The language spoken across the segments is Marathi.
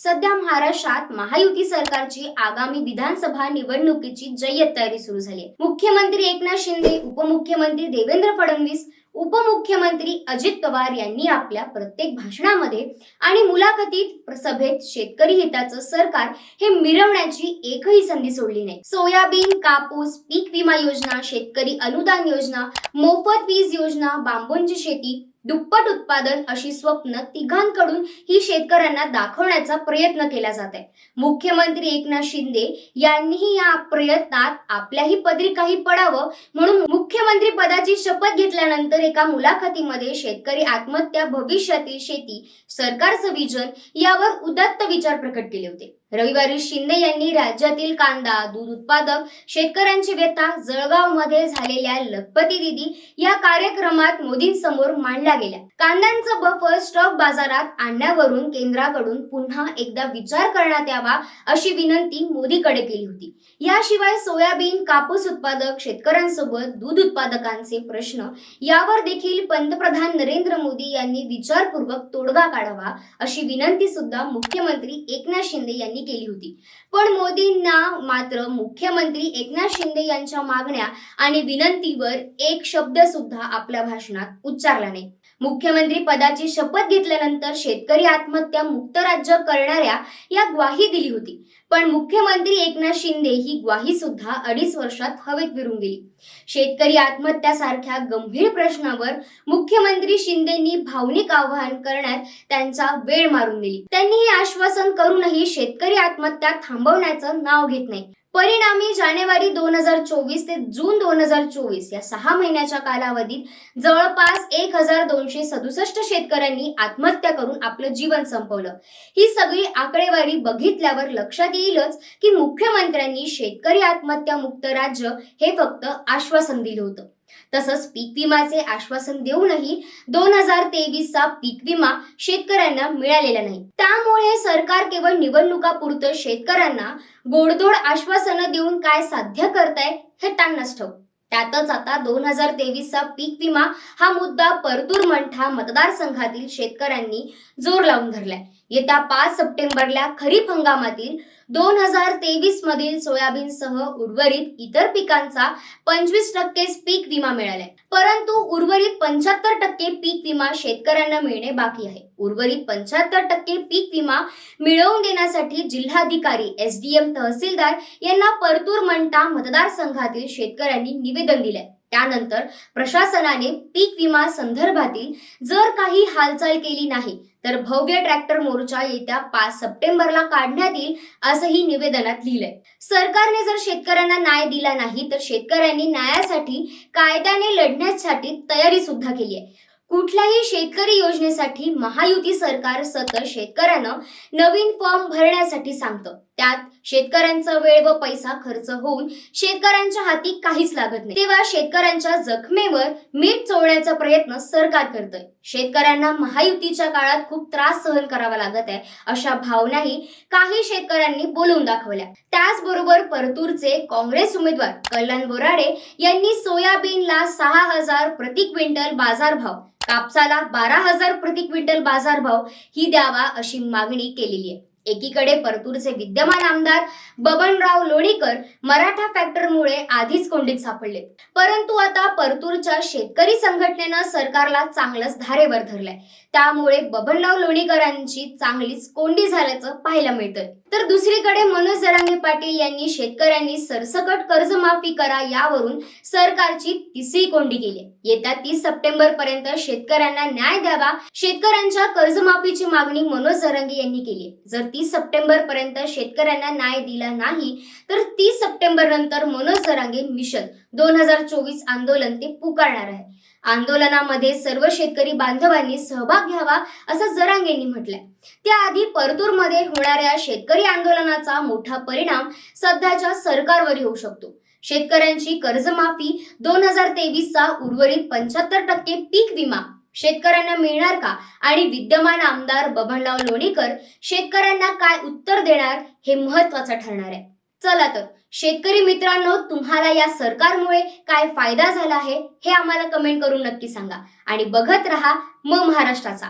सध्या महाराष्ट्रात महायुती सरकारची आगामी विधानसभा निवडणुकीची जय्यत तयारी सुरू झाली आहे. मुख्यमंत्री एकनाथ शिंदे उपमुख्यमंत्री देवेंद्र फडणवीस उपमुख्यमंत्री अजित पवार यांनी आपल्या प्रत्येक भाषणामध्ये आणि मुलाखतीत सभेत शेतकरी हिताचं सरकार हे मिरवण्याची एकही संधी सोडली नाही. सोयाबीन कापूस पीक विमा योजना शेतकरी अनुदान योजना मोफत वीज योजना बांबूंची शेती दुप्पट उत्पादन अशी स्वप्न तिघांकडून ही शेतकऱ्यांना दाखवण्याचा प्रयत्न केला जात आहे. मुख्यमंत्री एकनाथ शिंदे यांनीही या प्रयत्नात आपल्याही पदरी काही पडावं म्हणून मुख्यमंत्री पदाची शपथ घेतल्यानंतर एका मुलाखतीमध्ये शेतकरी आत्महत्या भविष्यातील शेती सरकारचं विजन यावर उदात्त विचार प्रकट केले होते. रविवारी शिंदे यांनी राज्यातील कांदा दूध उत्पादक शेतकऱ्यांची व्यथा जळगावमध्ये झालेल्या लखपती दिदी या कार्यक्रमात मोदींसमोर मांडल्या गेल्या. कांद्यांचं बफर स्टॉक बाजारात आणण्यावरून केंद्राकडून पुन्हा एकदा विचार करण्यात यावा अशी विनंती मोदीकडे केली होती. याशिवाय सोयाबीन कापूस उत्पादक शेतकऱ्यांसोबत दूध उत्पादकांचे प्रश्न यावर देखील पंतप्रधान नरेंद्र मोदी यांनी विचारपूर्वक तोडगा काढावा अशी विनंती सुद्धा मुख्यमंत्री एकनाथ शिंदे यांनी केली होती. पण मोदींना मात्र मुख्यमंत्री एकनाथ शिंदे यांच्या मागण्या आणि विनंतीवर एक शब्द सुद्धा आपल्या भाषणात उच्चारला नाही. मुख्यमंत्री पदाची शपथ घेतल्यानंतर शेतकरी आत्महत्या मुक्त राज्य करणाऱ्या या ग्वाही दिली होती. पण मुख्यमंत्री एकनाथ शिंदे ही ग्वाही सुद्धा अडीच वर्षात हवेत विरून गेली शेतकरी आत्महत्या सारख्या गंभीर प्रश्नावर मुख्यमंत्री शिंदेनी भावनिक आवाहन करण्यात त्यांचा वेळ मारून दिली. त्यांनी हे आश्वासन करूनही शेतकरी आत्महत्या थांबवण्याचं नाव घेत नाही. परिणामी जानेवारी दोन हजार चोवीस ते जून दोन हजार चोवीस या सहा महिन्याच्या कालावधीत जवळपास एक हजार दोनशे सदुसष्ट शेतकऱ्यांनी आत्महत्या करून आपलं जीवन संपवलं. ही सगळी आकडेवारी बघितल्यावर लक्षात येईलच की मुख्यमंत्र्यांनी शेतकरी आत्महत्या मुक्त राज्य हे फक्त आश्वासन दिलं होतं. तसंच पीक विमाचे आश्वासन देऊनही दोन हजार तेवीसचा पीक विमा शेतकऱ्यांना मिळालेला नाही. त्यामुळे सरकार केवळ निवडणुकापुरतं शेतकऱ्यांना गोडधोड आश्वासनं देऊन काय साध्य करताय हे त्यांनाच ठाऊक. त्यातच आता दोन हजार तेवीसचा पीक विमा हा मुद्दा परतूर मंठा मतदारसंघातील शेतकऱ्यांनी जोर लावून धरलाय. येत्या पाच सप्टेंबरला खरीप हंगामातील दोन हजार तेवीस मधील सोयाबीनसह उर्वरित इतर पिकांचा पंचवीस टक्केच पीक विमा मिळालाय. परंतु उर्वरित पंच्याहत्तर टक्के पीक विमा शेतकऱ्यांना मिळणे बाकी आहे. उर्वरित पंच्याहत्तर टक्के पीक विमा मिळवून देण्यासाठी जिल्हाधिकारी एस डी एम तहसीलदार यांना परतूर मंटा मतदारसंघातील शेतकऱ्यांनी निवेदन दिलंय. त्यानंतर प्रशासनाने पीक विमा संदर्भातील जर काही हालचाल केली नाही तर भव्य ट्रॅक्टर मोर्चा येत्या पाच सप्टेंबरला काढण्यात येईल असंही निवेदनात लिहिलंय. सरकारने जर शेतकऱ्यांना न्याय दिला नाही तर शेतकऱ्यांनी न्यायासाठी कायद्याने लढण्यासाठी तयारी सुद्धा केली आहे. कुठल्याही शेतकरी योजनेसाठी महायुती सरकार सतत शेतकऱ्यांना नवीन फॉर्म भरण्यासाठी सांगतं. त्यात शेतकऱ्यांचा वेळ व पैसा खर्च होऊन शेतकऱ्यांच्या हाती काहीच लागत नाही. तेव्हा शेतकऱ्यांच्या जखमेवर मीठ चोळण्याचा प्रयत्न सरकार करतोय. शेतकऱ्यांना महायुतीच्या काळात खूप त्रास सहन करावा लागत आहे अशा भावनाही काही शेतकऱ्यांनी बोलून दाखवल्या. त्याचबरोबर परतूरचे काँग्रेस उमेदवार कल्याण बोराडे यांनी सोयाबीनला सहा हजार प्रति क्विंटल बाजारभाव कापसाला बारा हजार प्रति क्विंटल बाजारभाव ही द्यावा अशी मागणी केलेली आहे. एकीकडे परतूरचे विद्यमान आमदार बबनराव लोणीकर मराठा फॅक्टरमुळे आधीच कोंडीत सापडले. परंतु आता परतूरच्या शेतकरी संघटनेनं सरकारला चांगलंच धारेवर धरलंय. त्यामुळे बबनराव लोणीकरांची चांगलीच कोंडी झाल्याचं पाहायला मिळतंय. तर दुसरीकडे मनोज जरांगे पाटील यांनी शेतकऱ्यांनी सरसकट कर्जमाफी करा यावरून सरकारची तिसरी कोंडी केली. येत्या तीस सप्टेंबर पर्यंत शेतकऱ्यांना न्याय द्यावा शेतकऱ्यांच्या कर्जमाफीची मागणी मनोज जरांगे यांनी केली. जर तीस सप्टेंबर पर्यंत शेतकऱ्यांना न्याय दिला नाही तर तीस सप्टेंबर नंतर मनोज जरांगे मिशन दोन हजार चोवीस आंदोलन ते पुकारणार आहे आंदोलनामध्ये सर्व शेतकरी बांधवांनी सहभाग घ्यावा असं जरांगेंनी म्हटलंय. त्याआधी परतूरमध्ये होणाऱ्या शेतकरी आंदोलनाचा मोठा परिणाम सध्याच्या सरकारवर होऊ शकतो. शेतकऱ्यांची कर्जमाफी दोन हजार तेवीसचा उर्वरित पंच्याहत्तर टक्के पीक विमा शेतकऱ्यांना मिळणार का? आणि विद्यमान आमदार बबनराव लोणीकर शेतकऱ्यांना काय उत्तर देणार हे महत्वाचं ठरणार आहे. चला तर शेतकरी मित्रांनो तुम्हाला या सरकारमुळे काय फायदा झाला आहे हे आम्हाला कमेंट करून नक्की सांगा. आणि बघत रहा म महाराष्ट्राचा.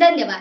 धन्यवाद.